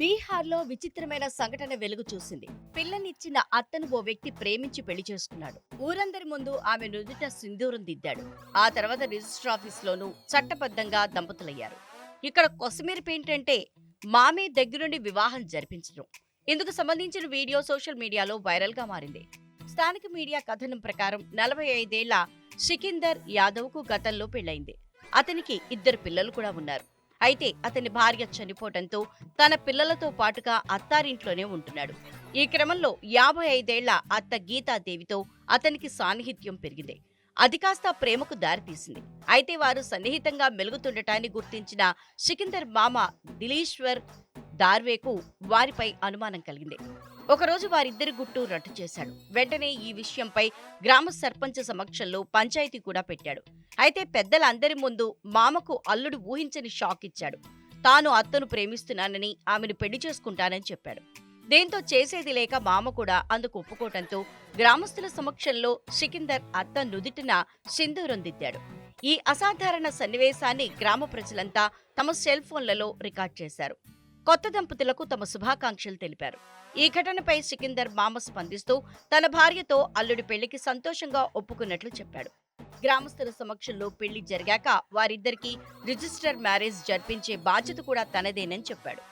బీహార్లో విచిత్రమైన సంఘటన వెలుగు చూసింది. పిల్లనిచ్చిన అత్తను ఓ వ్యక్తి ప్రేమించి పెళ్ళి చేసుకున్నాడు. ఊరందరి ముందు ఆమె నుదుట సింధూరం దిద్దాడు. ఆ తర్వాత రిజిస్టర్ ఆఫీస్లోనూ చట్టబద్ధంగా దంపతులయ్యారు. ఇక్కడ కొసమీర్పు ఏంటంటే మామే దగ్గరుండి వివాహం జరిపించడం. ఇందుకు సంబంధించిన వీడియో సోషల్ మీడియాలో వైరల్గా మారింది. స్థానిక మీడియా కథనం ప్రకారం నలభై ఐదేళ్ళ సికిందర్ యాదవ్కు గతంలో పెళ్ళైంది అతనికి ఇద్దరు పిల్లలు కూడా ఉన్నారు. అయితే అతని భార్య చనిపోవడంతో తన పిల్లలతో పాటుగా అత్తారింట్లోనే ఉంటున్నాడు. ఈ క్రమంలో యాభై ఐదేళ్ళ అత్త గీతాదేవితో అతనికి సాన్నిహిత్యం పెరిగింది. అది కాస్త ప్రేమకు దారితీసింది అయితే వారు సన్నిహితంగా మెలుగుతుండటాన్ని గుర్తించిన సికిందర్ మామ దిలీశ్వర్ దార్వేకు వారిపై అనుమానం కలిగింది. ఒకరోజు వారిద్దరి గుట్టు రట్టు చేశాడు. వెంటనే ఈ విషయంపై గ్రామ సర్పంచ్ సమక్షంలో పంచాయతీ కూడా పెట్టాడు. అయితే పెద్దలందరి ముందు మామకు అల్లుడు ఊహించని షాక్ ఇచ్చాడు. తాను అత్తను ప్రేమిస్తున్నానని ఆమెను పెళ్ళి చేసుకుంటానని చెప్పాడు. దీంతో చేసేది లేక మామ కూడా అందుకు ఒప్పుకోవటంతో గ్రామస్తుల సమక్షంలో సికిందర్ అత్త నుదిటిన సింధూరం దిద్దాడు. ఈ అసాధారణ సన్నివేశాన్ని గ్రామ ప్రజలంతా తమ సెల్ ఫోన్లలో రికార్డ్ చేశారు. కొత్త దంపతులకు తమ శుభాకాంక్షలు తెలిపారు. ఈ ఘటనపై సికిందర్ మామ స్పందిస్తూ తన భార్యతో అల్లుడి పెళ్ళికి సంతోషంగా ఒప్పుకున్నట్లు చెప్పాడు. గ్రామస్తుల సమక్షంలో పెళ్ళి జరిగాక వారిద్దరికీ రిజిస్టర్ మ్యారేజ్ జరిపించే బాధ్యత కూడా తనదేనని చెప్పాడు.